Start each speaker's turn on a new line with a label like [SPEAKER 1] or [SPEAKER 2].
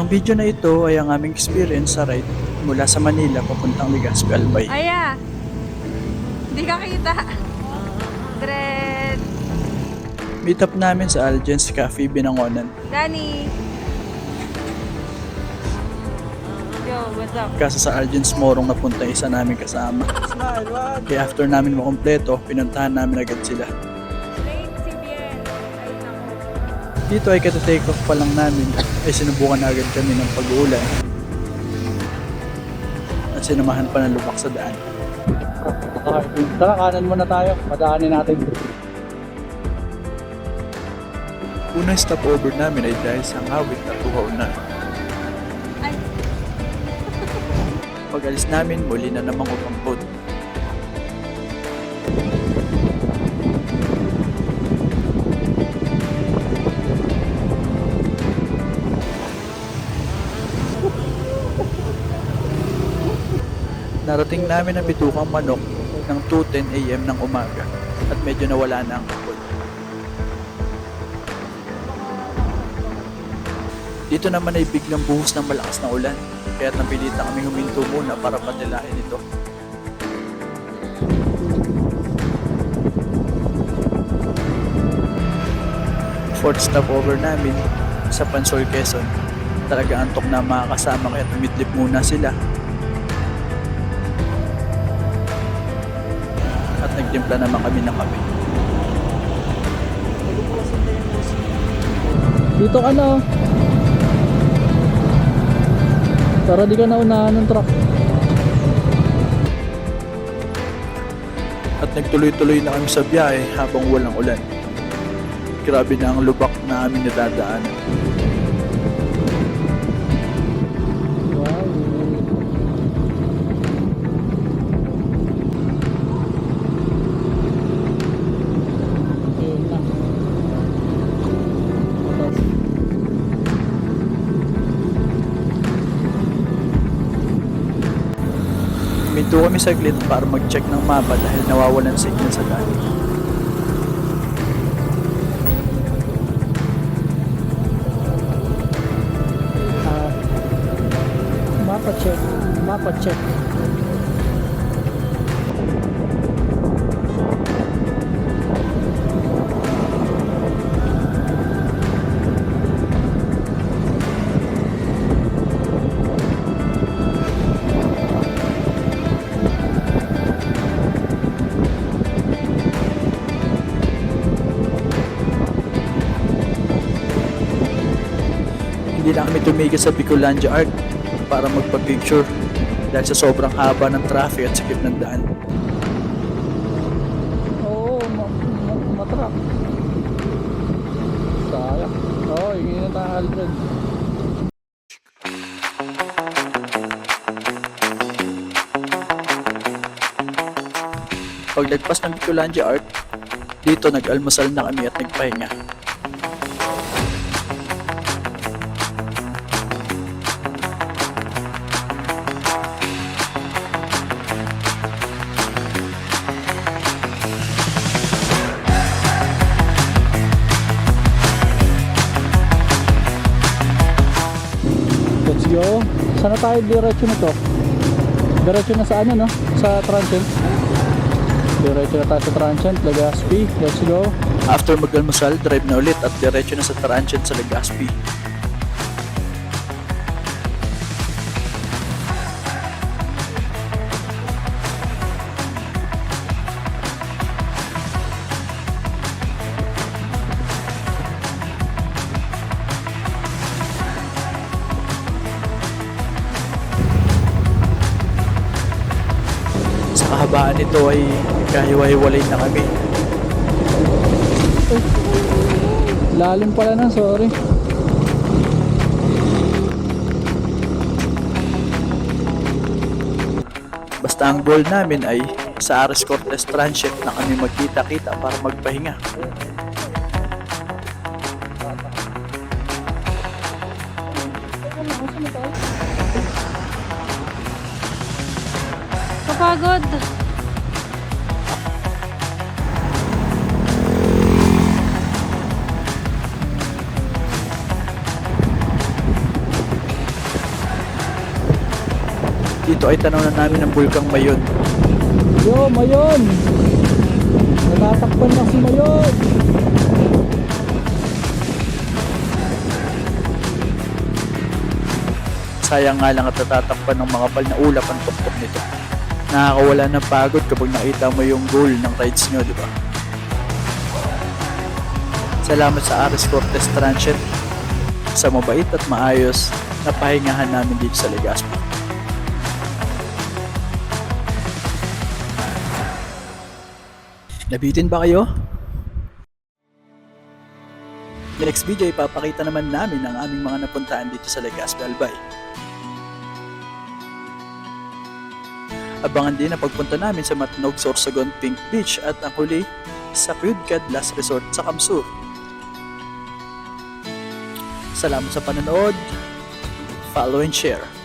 [SPEAKER 1] Ang video na ito ay ang aming experience sa ride mula sa Manila papuntang Legazpi Albay.
[SPEAKER 2] Aya! Hindi ka kita. Dread.
[SPEAKER 1] Meet up namin sa Algens Cafe Binangonan.
[SPEAKER 2] Danny. Yo, what's up?
[SPEAKER 1] Kasi sa Algens Morong napunta isa namin kasama. Kaya after namin makompleto, pinuntahan namin agad sila. Dito ay kata-take off pa lang namin ay sinubukan na agad kami ng pag-uulan. At sinamahan pa ng lubak sa daan. Tara, kanan muna tayo. Madaanin natin. Unang stopover namin ay dahil sa ngawit na tuhaw na. Pag alis namin, muli na namang umampod. Narating namin ang bitukang manok ng 2.10 am ng umaga at medyo nawala na ang kapod. Dito naman ay biglang buhos ng malakas na ulan kaya napilitan kami huminto muna para patilahin ito. Fourth stopover namin sa Pansol, Quezon. Talaga antok na mga kasama kaya tumidlip muna sila. At nagtimpla naman kami ng kape.
[SPEAKER 3] Dito ka na. oh. Para di ka naunahan ng truck.
[SPEAKER 1] At nagtuloy-tuloy na kami sa biyahe habang walang ulan. Grabe na ang lubak na aming nadadaan. Minto kami saglit para mag-check ng mapa dahil nawawalan signal sa daan.
[SPEAKER 3] ah, mapa check. Mapa check.
[SPEAKER 1] Hindi na kami tumigil sa Bicolandia Art para magpa-picture dahil sa sobrang haba ng traffic at sikip ng daan.
[SPEAKER 3] Oo, ma ma matruck. Sayang. Oo, oh, hindi na tayo Aldred.
[SPEAKER 1] Paglagpas ng Bicolandia Art, dito nag-almusal na kami at nagpahinga.
[SPEAKER 3] Go. Sana tayo diretso na to? Diretso na sa ano no? Sa transient. Diretso na tayo sa transient, Legazpi. Let's go.
[SPEAKER 1] After mag-almusal, drive na ulit at diretso na sa Transient sa Legazpi. kababaan nito ay kahiwa-hiwalay na kami.
[SPEAKER 3] Oh, lalim pala na, sorry.
[SPEAKER 1] Basta ang goal namin ay sa Aris Cortez Transient na kami magkita-kita para magpahinga.
[SPEAKER 2] Kapagod!
[SPEAKER 1] Dito ay tanaw na namin ang bulkang Mayon.
[SPEAKER 3] Yo, Mayon! Natatakpan na si Mayon!
[SPEAKER 1] Sayang nga lang at natatakpan ng mga pal na ulap ang tuktok nito. Nakakawala ng pagod kapag nakita mo yung goal ng rides nyo, di ba? Salamat sa Ares Cortez Transit sa mabait at maayos na pahingahan namin dito sa Legazpi. Nabitin ba kayo? Next video ipapakita naman namin ang aming mga napuntahan dito sa Legazpi Albay. Abangan din ang pagpunta namin sa Matnog, Sorsogon, Pink Beach at ang huli sa Pyudcad Last Resort sa Kamsur. Salamat sa panonood. Follow and share.